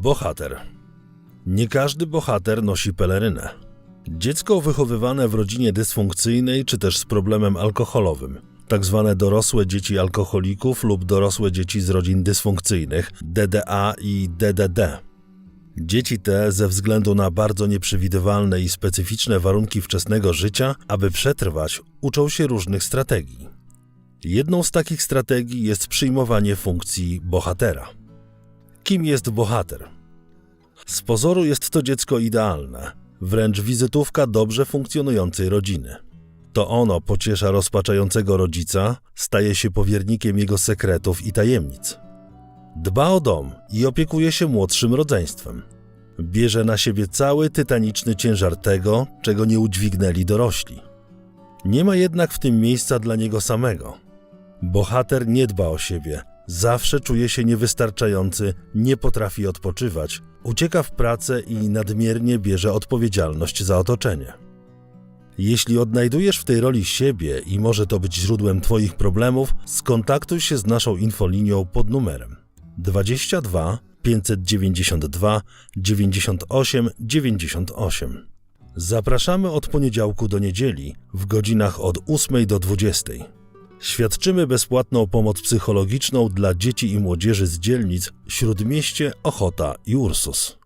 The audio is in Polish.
Bohater. Nie każdy bohater nosi pelerynę. Dziecko wychowywane w rodzinie dysfunkcyjnej czy też z problemem alkoholowym, tak zwane dorosłe dzieci alkoholików lub dorosłe dzieci z rodzin dysfunkcyjnych, DDA i DDD. Dzieci te, ze względu na bardzo nieprzewidywalne i specyficzne warunki wczesnego życia, aby przetrwać, uczą się różnych strategii. Jedną z takich strategii jest przyjmowanie funkcji bohatera. Kim jest bohater? Z pozoru jest to dziecko idealne, wręcz wizytówka dobrze funkcjonującej rodziny. To ono pociesza rozpaczającego rodzica, staje się powiernikiem jego sekretów i tajemnic. Dba o dom i opiekuje się młodszym rodzeństwem. Bierze na siebie cały tytaniczny ciężar tego, czego nie udźwignęli dorośli. Nie ma jednak w tym miejsca dla niego samego. Bohater nie dba o siebie, zawsze czuje się niewystarczający, nie potrafi odpoczywać, ucieka w pracę i nadmiernie bierze odpowiedzialność za otoczenie. Jeśli odnajdujesz w tej roli siebie i może to być źródłem Twoich problemów, skontaktuj się z naszą infolinią pod numerem 22 592 98 98. Zapraszamy od poniedziałku do niedzieli w godzinach od 8 do 20. Świadczymy bezpłatną pomoc psychologiczną dla dzieci i młodzieży z dzielnic Śródmieście, Ochota i Ursus.